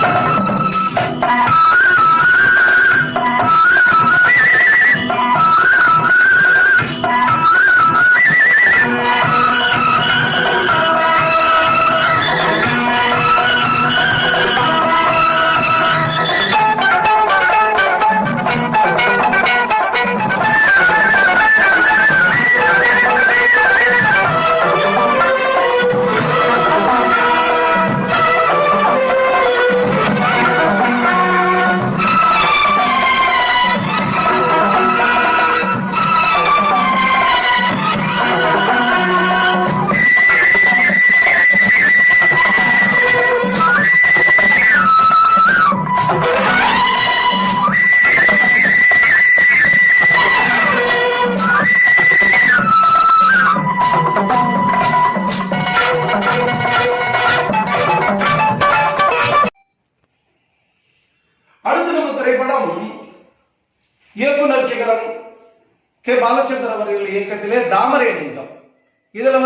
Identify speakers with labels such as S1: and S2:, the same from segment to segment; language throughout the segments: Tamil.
S1: Thank you.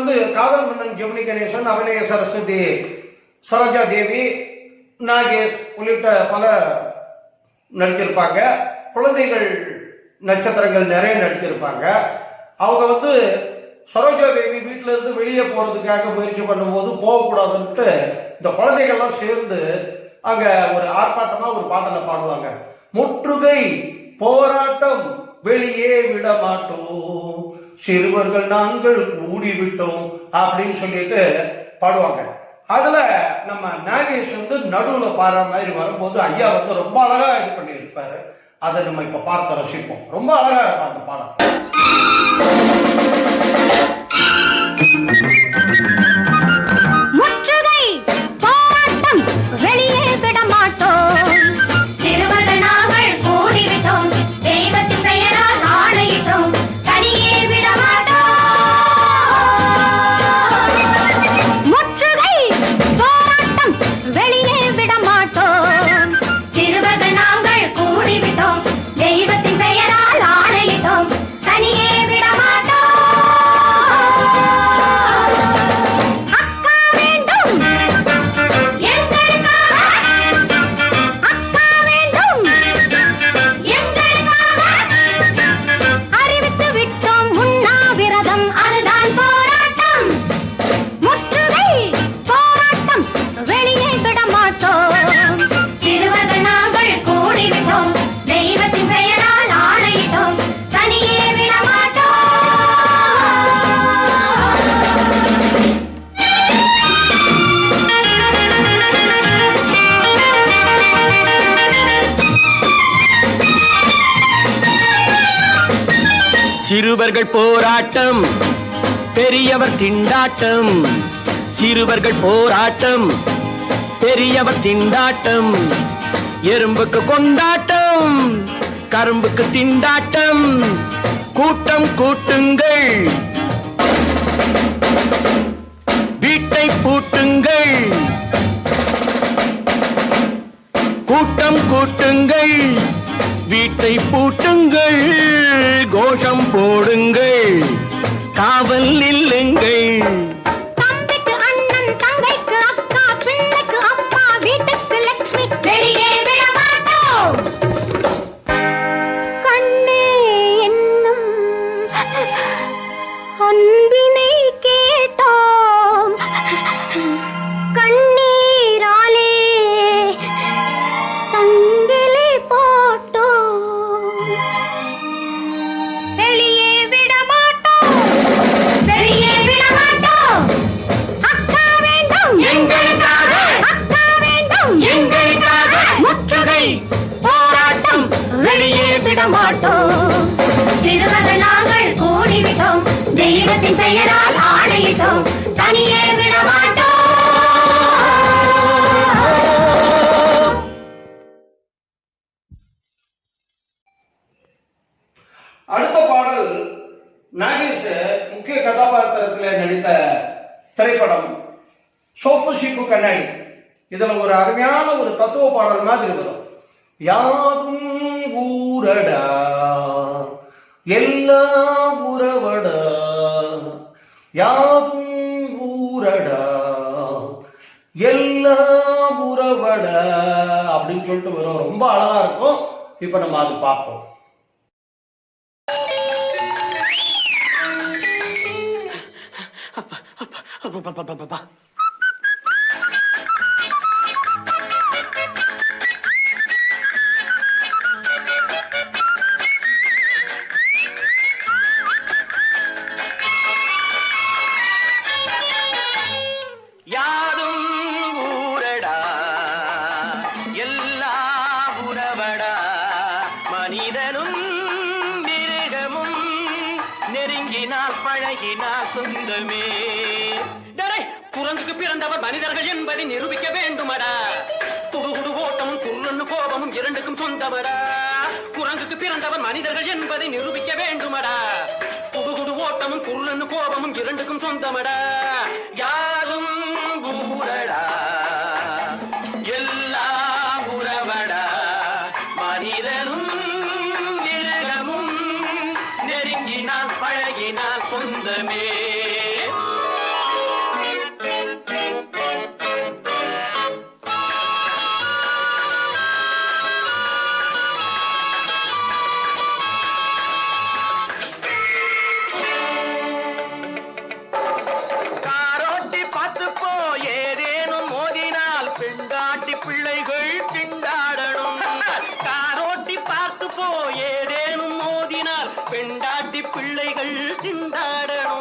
S1: வந்து காதல் மன்னன் ஜெமினி கணேசன் அபிநய சரஸ்வதி சரோஜா தேவி நாகேஷ் உள்ளிட்ட பல நடிச்சிருப்பாங்க. குழந்தைகள் நட்சத்திரங்கள் நிறைய நடிச்சிருப்பாங்க. அவங்க வந்து சரோஜா தேவி வீட்டில இருந்து வெளியே போறதுக்காக முயற்சி பண்ணும்போது போகக்கூடாதுன்ட்டு இந்த குழந்தைகள்லாம் சேர்ந்து அங்க ஒரு ஆர்ப்பாட்டமா ஒரு பாட்டனை பாடுவாங்க. முற்றுகை போராட்டம் வெளியே விட மாட்டோம் சிறுவர்கள் நாங்கள் கூடிவிட்டோம் அப்படின்னு சொல்லிட்டு பாடுவாங்க. அதுல நம்ம நாகேஷ் வந்து நடுவுல பாடுற மாதிரி வரும்போது ஐயா வந்து ரொம்ப அழகா இது பண்ணியிருப்பாரு. அதை நம்ம இப்ப பார்த்து ரசிப்போம். ரொம்ப அழகா இருக்கும் அந்த பாடம்
S2: சிறுவர்கள் போராட்டம்
S3: பெரியவர் திண்டாட்டம். சிறுவர்கள் போராட்டம் பெரியவர் திண்டாட்டம். எறும்புக்கு கொண்டாட்டம் கரும்புக்கு திண்டாட்டம். கூட்டம் கூட்டுங்கள். வீட்டை பூட்டுங்கள். கூட்டம் கூட்டுங்கள். வீட்டை பூட்டுங்கள் கோஷம் போடுங்கள். காவல்
S1: இல்லைங்கள் சோப்பு சீப்பு கண்ணாடி. இதுல ஒரு அருமையான ஒரு தத்துவ பாடல் மாதிரி வரும். யாதும் ஊரடா எல்லா உறவடா யாதும் ஊரடா எல்லா உறவட அப்படின்னு சொல்லிட்டு வரும். ரொம்ப அழகா இருக்கும். இப்ப நம்ம அது பார்ப்போம்.
S3: அப்பப்பப்பப்பப்பா. யாரும் பிறந்தவர் மனிதர்கள் என்பதை நிரூபிக்க வேண்டுமடா. குடுகுடு ஓட்டமும் குருன்னு கோபமும் இரண்டுக்கும் சொந்தவரா. குரங்குக்கு பிறந்தவர் மனிதர்கள் என்பதை நிரூபிக்க வேண்டுமடா. குடுகுடு ஓட்டமும் குருன்னு கோபமும் இரண்டுக்கும் சொந்தமடா. யாரும் ஊரடா எல்லாம் உறவடா. மனிதனும் நெருங்கினால் பழகினால் சொந்தமே. பெண்டாட்டி பிள்ளைகள் திண்டாடணும்.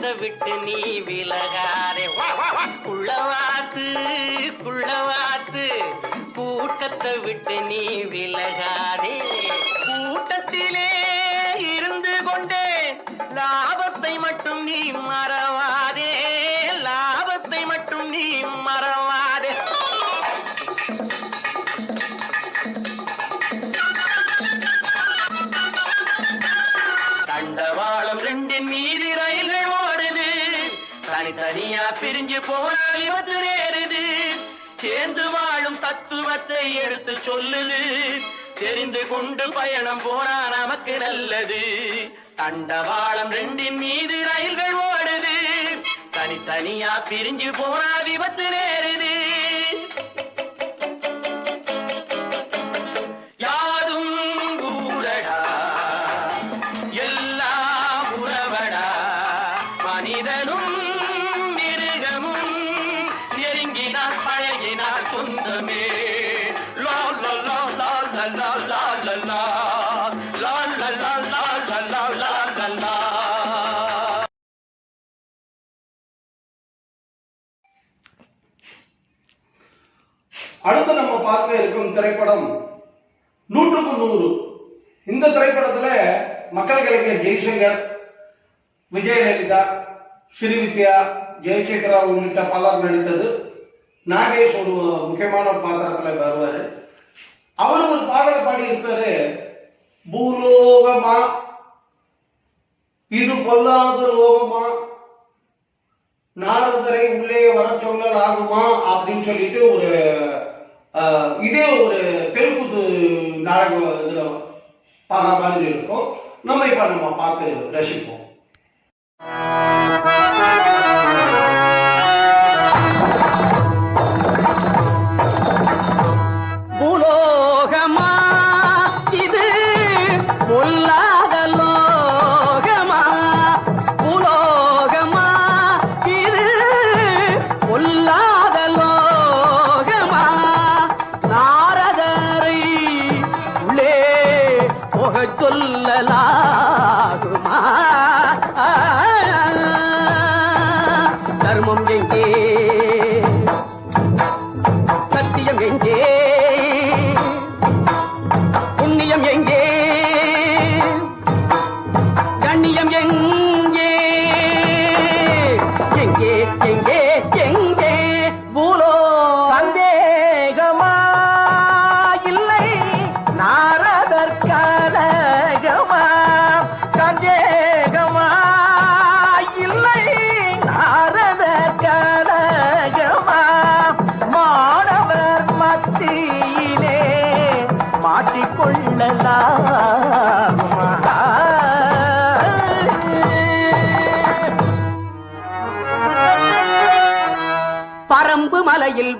S3: இடத்தை விட்டு நீ விலகாரே குள்ள வாத்து குள்ள வாத்து. கூட்டத்தை விட்டு நீ விலகாரே கூட்டத்திலே இருந்து கொண்டே லாபத்தை மட்டும் நீ மறவா பிரிஞ்சு போனா விபத்து நேருது. சேர்ந்து வாழும் தத்துவத்தை எடுத்து சொல்லுது. தெரிந்து கொண்டு பயணம் போனா நமக்கு நல்லது. தண்டவாளம் ரெண்டின் மீது ரயில்கள் ஓடுது. தனித்தனியா பிரிஞ்சு போனா விபத்து நேருது.
S1: அடுத்து நம்ம பார்க்க இருக்கும் திரைப்படம் நூற்றுக்கு நூறு. இந்த திரைப்படத்துல மக்கள் கலைஞர் ஜெய்சங்கர் விஜயலலிதா ஸ்ரீவித்யா ஜெயசேகரா உள்ளிட்ட பலர் நடித்தது. நாகேஷ் ஒரு முக்கியமான பாத்திரத்துல வருவாரு. அவர் ஒரு பாடல் பாடி இருப்பாரு பூலோகமா இது பொல்லாத லோகமா நாரதரை உள்ளே வர சொல்லல் ஆகுமா அப்படின்னு சொல்லிட்டு ஒரு இதே ஒரு தெருக்கூத்து நாடக இதில் பாடுற மாதிரி இருக்கும். நம்ம இப்போ நம்ம பார்த்து ரசிப்போம்.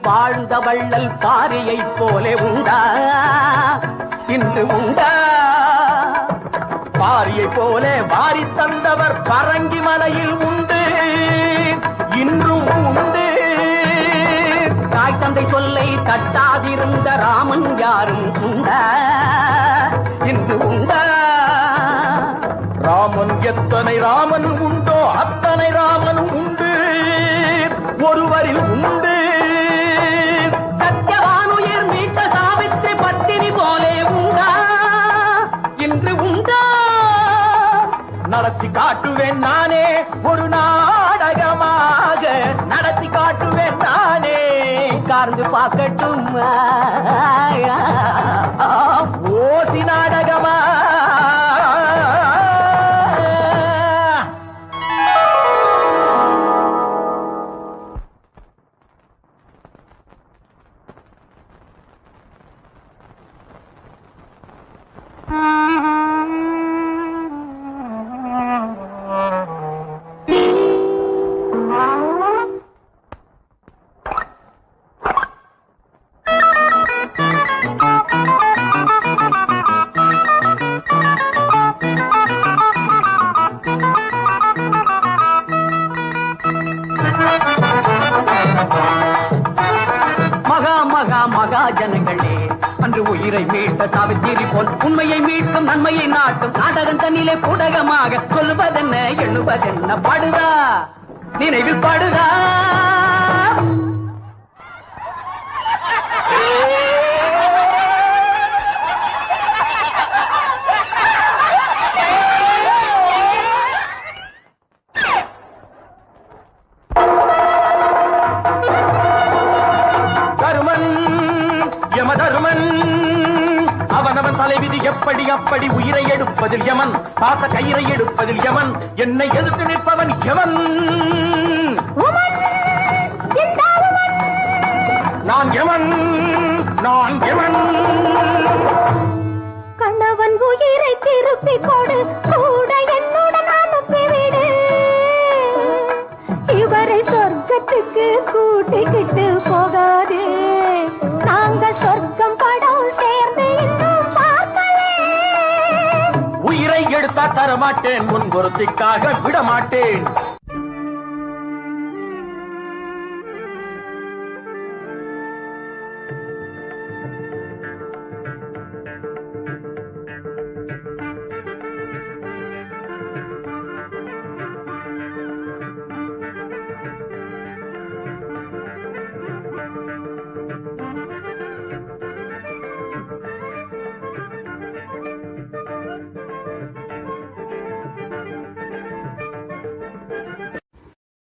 S4: வாழ்ந்த வள்ளல் பாரியை போலே உண்டா? இன்று உண்டா?
S3: பாரியை போலே வாரி தந்தவர் பரங்கி மலையில் உண்டு. இன்றும் உண்டு.
S4: தாய் தந்தை சொல்லை தட்டாதிருந்த ராமன் யாரும் உண்டா? இன்று உண்டா?
S3: ராமன் எத்தனை ராமன் உண்டோ அத்தனை ராமன் உண்டு. ஒருவரில் உண்டு. நடத்தி காட்டுவேன் நானே ஒரு நாடகமாக. நடத்தி காட்டுவேன் நானே.
S4: கார்ந்து பார்க்கட்டும் உயிரை மீட்ட சாவித்திரி போல் உண்மையை மீட்கும் நன்மையை நாட்டும். நாடகம் தன்னிலே புடகமாக சொல்வதென்ன எண்ணுவதென்ன பாடுதா? நினைவில் பாடுதா?
S3: தலைவிதி எப்படி அப்படி உயிரை எடுப்பதில் யமன்? பாச கயிறை எடுப்பதில் யமன். என்னை எதிர்த்து நிற்பவன் யமன். நான் யமன். நான் யமன். ஒருத்திக்காக விடமாட்டேன்.